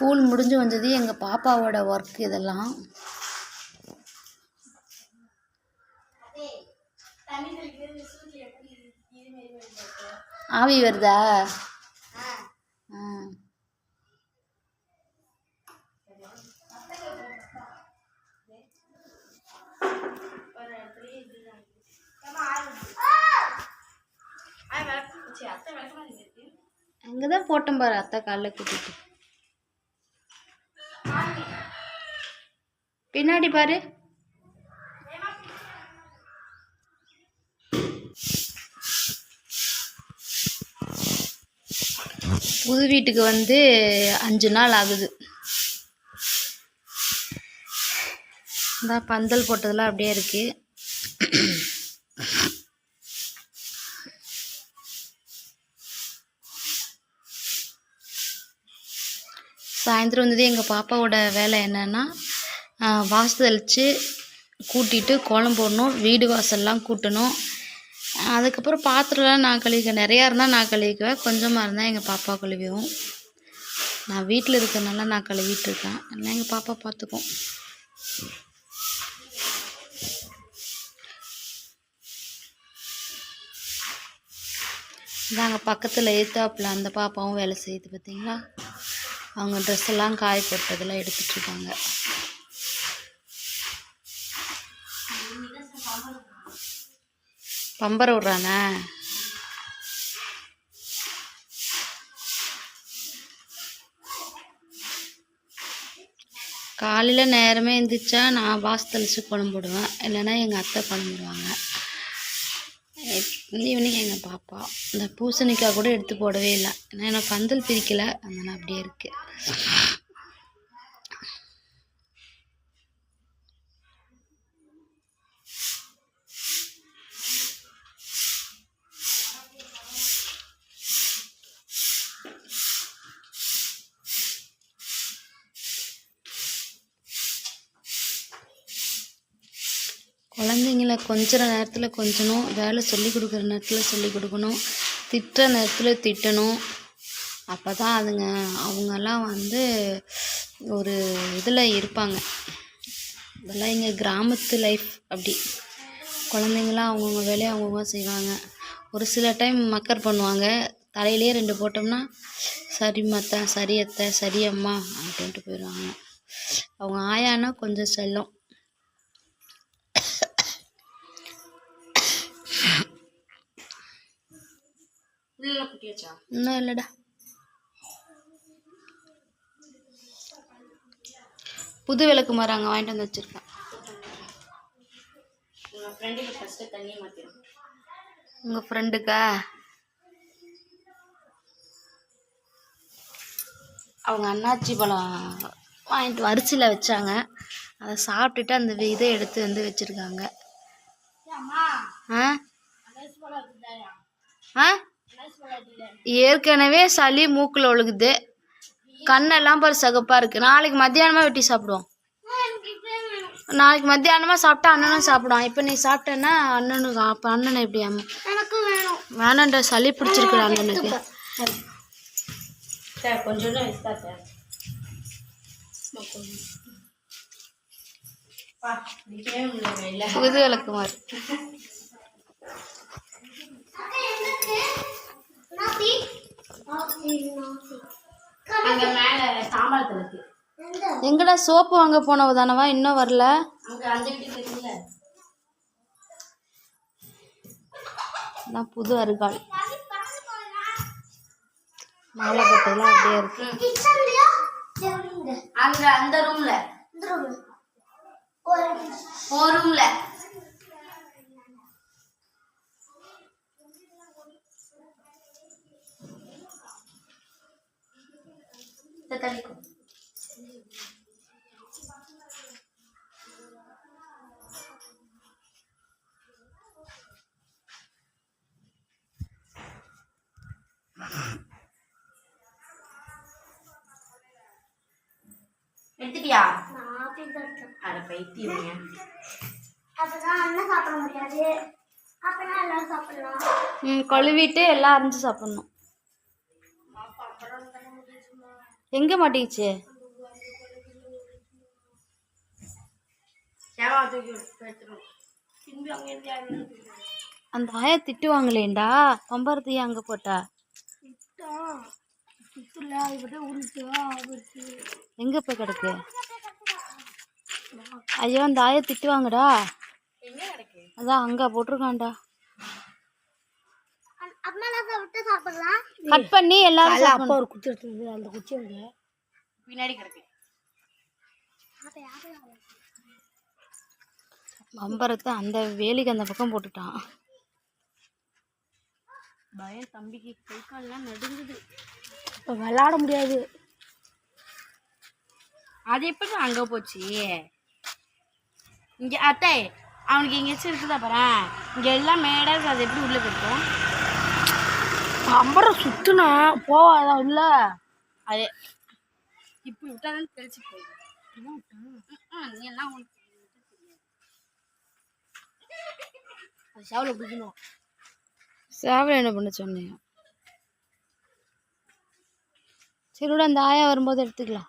School முடிஞ்சு வந்தது எங்கள் பாப்பாவோட ஒர்க் இதெல்லாம். ஆவி வருதா? ஆ. அங்கே தான் போட்டோம் பாரு அத்தை காலைல கூட்டிட்டு. பின்னாடி பாரு. புது வீட்டுக்கு வந்து அஞ்சு நாள் ஆகுது. இந்த பந்தல் போட்டதெல்லாம் அப்படியே இருக்கு. சாயந்தரம் வந்தது எங்கள் பாப்பாவோட வேலை என்னன்னா வாசல் தெளித்து கூட்டிட்டு கோலம் போடணும் வீடு வாசல்லாம் கூட்டணும். அதுக்கப்புறம் பாத்திரம்லாம் நான் கழுவிக்குவேன் நிறையா இருந்தால் நான் கழுவிக்குவேன். கொஞ்சமாக இருந்தால் எங்கள் பாப்பா கழுவிவோம் நான் வீட்டில் இருக்கிறனால நான் கழுவிட்டு இருக்கேன். எல்லாம் எங்கள் பாப்பா பார்த்துக்கும் இதாங்க பக்கத்தில் எதிர்த்தாப்புல அந்த பாப்பாவும் வேலை செய்யுது பார்த்தீங்களா அவங்க ட்ரெஸ் எல்லாம் காய போட்டதெல்லாம் எடுத்துகிட்ருக்காங்க பம்பரை விட்றானே. காலையில் நேரமே எழுந்திரிச்சா நான் வாசல் தெளிச்சு கோலம் போடுவேன் இல்லைன்னா எங்கள் அத்தை குழம்பு போடுவாங்க ஈவினிங் எங்கள் பாப்பா. இந்த பூசணிக்காய் கூட எடுத்து போடவே இல்லை. ஏன்னா எனக்கு பந்தல் பிரிக்கலை. அதனால் அப்படியே இருக்குது குழந்தைங்கள கொஞ்சிற நேரத்தில் கொஞ்சணும் வேலை சொல்லி கொடுக்குற நேரத்தில் சொல்லி கொடுக்கணும் திட்டுற நேரத்தில் திட்டணும். அப்போ தான் அதுங்க அவங்கெல்லாம் வந்து ஒரு இதில் இருப்பாங்க. இதெல்லாம் எங்கள் கிராமத்து லைஃப் அப்படி. குழந்தைங்களாம் அவங்கவுங்க வேலையை அவங்கவுங்க செய்வாங்க. ஒரு சில டைம் மக்கர் பண்ணுவாங்க. தலையிலே ரெண்டு போட்டோம்னா சரி மத்த சரி அத்தை சரி அம்மா அப்படின்ட்டு போயிடுவாங்க. அவங்க ஆயானா கொஞ்சம் செல்லம். இன்னும் இல்லைடா புது விளக்கு மரம் அங்கே வாங்கிட்டு வந்து வச்சிருக்கேன் உங்கள் ஃப்ரெண்டுக்கா அவங்க அண்ணாச்சி பழம் வாங்கிட்டு வரிசையில் வச்சாங்க அதை சாப்பிட்டுட்டு அந்த இதை எடுத்து வந்து வச்சுருக்காங்க ஆ ஆ ஏற்கனவே சளி மூக்கில் ஒழுகுது. கண்ணெல்லாம் பாரு சகப்பாக இருக்குது நாளைக்கு மத்தியானமாக வெட்டி சாப்பிடுவோம். நாளைக்கு மத்தியானமாக சாப்பிட்டா அண்ணனும் சாப்பிடுவான். இப்போ நீ சாப்பிட்டேன்னா அண்ணனுக்கு அப்போ அண்ணனை எப்படி வேணான்ற சளி பிடிச்சிருக்குற அண்ணனுக்கு. கொஞ்சம் புது விளக்குமாறு அங்க மேல தாம்பாளத்துல இருக்கு எங்கடா சோப்பு வாங்க போனவ தானவா? இன்னும் வரல. நான் புது அருகாள். மாலை போட்டதெல்லாம் அப்படியே இருக்கு. அங்க அந்த ரூம்ல ஒரு ரூம்ல தள்ளிக்கோ எடுத்துட்டியா? அட பைத்தியம் அப்பதான் அண்ணன் சாப்பிட முடியாது. அப்பதான் எல்லாரும் சாப்பிடலாம். ம் கழுவிட்டு எல்லாம் அரைஞ்சு சாப்பிட்ணும். எங்கே மாட்டிக்கிச்சு? அந்த ஆயா திட்டுவாங்களேண்டா? பம்பரத்தையும் அங்கே போட்டா. எங்க போய் கிடக்கு? ஐயோ அந்த ஆயா திட்டுவாங்கடா. அதான் அங்கே போட்டிருக்கான்டா. கட் பண்ணி எல்லாரும் சாப்பிடணும். ஒரு குச்சி எடுத்து அந்த குச்சி வந்து பின்னாடி கிடக்கு. பம்பரத்தை அந்த வேலிக்கு அந்த பக்கம் போட்டுட்டான். பயம் தம்பிக்கு. கை கால்லாம் நடுங்குது. இப்போ விளையாட முடியாது. அது எப்படி அங்கே போச்சு? இங்கே அத்தை அவனுக்கு எங்கேயாச்சும் இருக்குதா பாரு இங்கே எல்லாம் மேடாக இருக்கு அது எப்படி உள்ளே போயிட்டோம் அம்பரம் சுத்துனா போவாதா உள்ள? அது இப்படி விட்டாதான் தெளிச்சு போயிடும் நீ எல்லாம் உனக்கு அது சேவலை பிடிக்கணும் சேவல் என்ன பண்ண சொன்னேன் சரி விட அந்த ஆயா வரும்போது எடுத்துக்கலாம்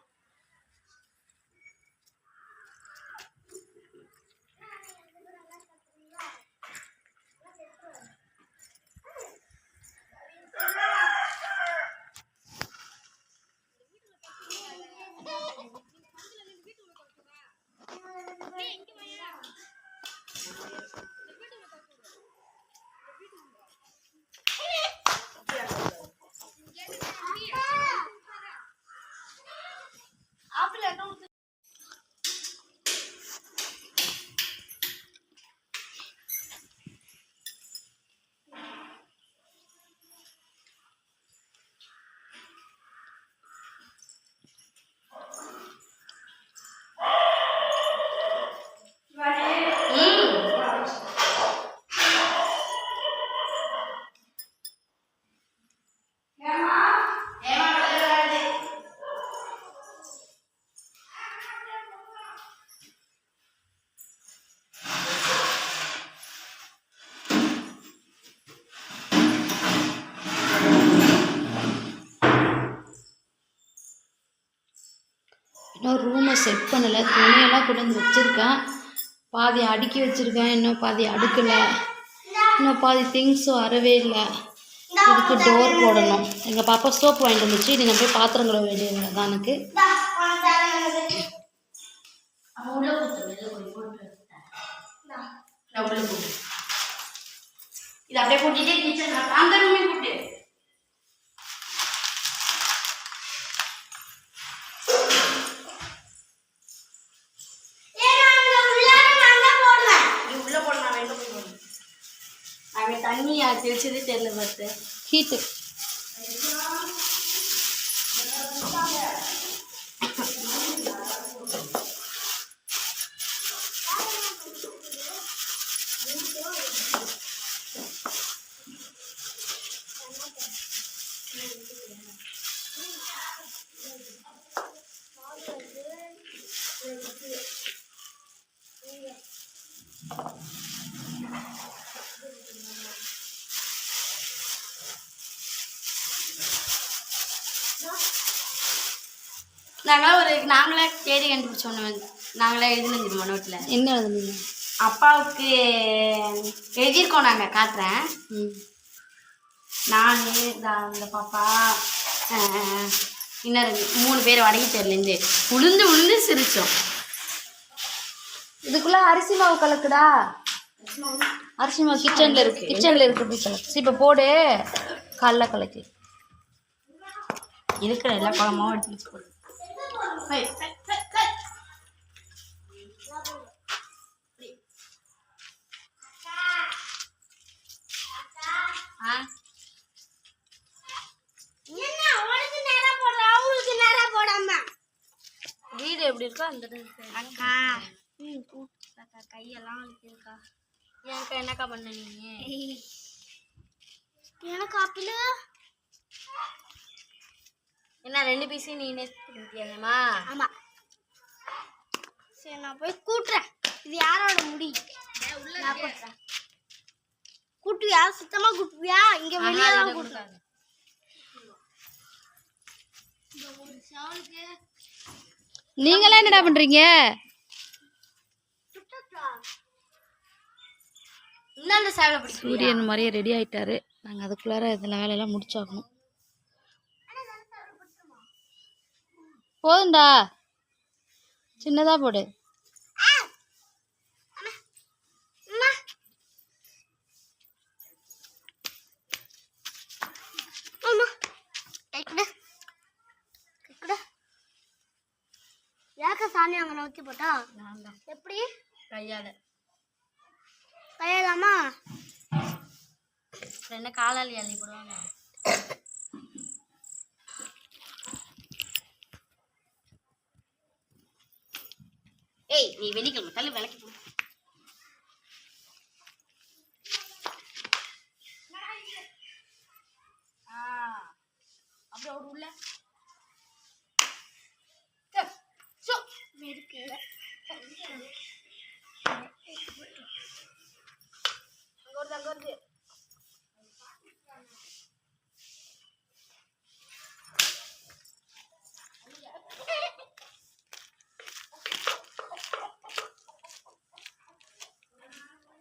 இன்னும் ரூமை செட் பண்ணலை. துணியெல்லாம் கொண்டு வந்து வச்சுருக்கேன் பாதி அடுக்கி வச்சுருக்கேன் இன்னும் பாதி அடுக்கலை. இன்னும் பாதி திங்ஸும் வரவே இல்லை. இதுக்கு டோர் போடணும். எங்கள் பாப்பா சோப் வாங்கிட்டு வந்துச்சு. நீங்கள் போய் பாத்திரம் கழுவ வேண்டியது தான் எனக்கு இது அப்படியே கூட்டிட்டு கிச்சன் அந்த ரூமே போட்டு ತಿಳಿಸಿದಕ್ಕೆ ಎಲ್ಲ ಬರುತ್ತೆ ஹீட்டு நாங்களே ஒரு நாங்களே தேடி கண்டுபிடிச்சோம் நாங்களே எழுதினு நோட்டில். என்ன எழுதுனீங்க? அப்பாவுக்கு எழுதியிருக்கோம் நாங்கள் காட்டுறேன். நான் அந்த பாப்பா இன்னும் ரெண்டு மூணு பேர் வடகி தெருலேருந்து உளுந்து உளுந்து சிரிச்சோம். இதுக்குள்ள அரிசி மாவு கலக்குடா அரிசி மாவு கிச்சன்ல இருக்கு. கிச்சன்ல இருக்கு இப்படி கலக்கு. சரி, இப்ப போடு. காலைல கலக்கி. இருக்கிற எல்லா குழம்பும் எடுத்து வச்சு போடுற அவங்களுக்கு நேரா போடாம. வீடு எப்படி இருக்கோ அந்த அக்கா. ம் கூப்பிட்டாக்கா கையெல்லாம் வலிக்குதுக்கா. எனக்கு என்னக்கா பண்ண நீங்க? எனக்கு அப்பல என்ன ரெண்டு பீஸையும் நீனே தின்னுட்டியாங்கம்மா ஆமா. சரி நான் போய் கூட்டுறேன். இது யாரோட முடி? கூட்டுவியா சுத்தமா கூட்டுவியா இங்க வெளியே தான் கூட்டுறேன் நீங்களாம் என்னடா பண்றீங்க? சூரியன் மாதிரியே ரெடி ஆயிட்டாரு. நாங்கள் அதுக்குள்ளார இதில் வேலையெல்லாம் முடிச்சாகணும். போதும்டா. சின்னதாக போடு. யாக்க சாமி அங்கே நோக்கி போட்டா? எப்படி? கையால. கையாலாமா? என்ன காலாளி அள்ளி போடுவாங்க? நீ வெள்ளிக்கிழமை தள்ளி விளக்கி போடு ஆ, அப்புறம் ஒரு உள்ள சப், சோ. அங்க வருது அங்க வருது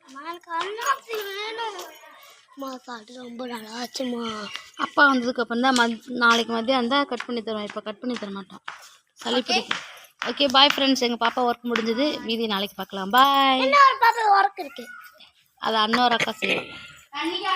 அம்மா, எனக்கு அண்ணாச்சி வேணும் அம்மா சாப்பிட்டு ரொம்ப நல்லா ஆச்சுமா அப்பா வந்ததுக்கு அப்புறம் தான் மத் நாளைக்கு மதியம் இருந்தால் கட் பண்ணி தருவேன். இப்போ கட் பண்ணி தர மாட்டான். சளி பிடிக்கும். ஓகே பாய் ஃப்ரெண்ட்ஸ் எங்கள் பாப்பா ஒர்க் முடிஞ்சது. மீதி நாளைக்கு பார்க்கலாம் பாய் இன்னொரு பாத்திரம் ஒர்க் இருக்கு. அது அன்னொரு அக்கா செய்யும் தண்ணிக்கா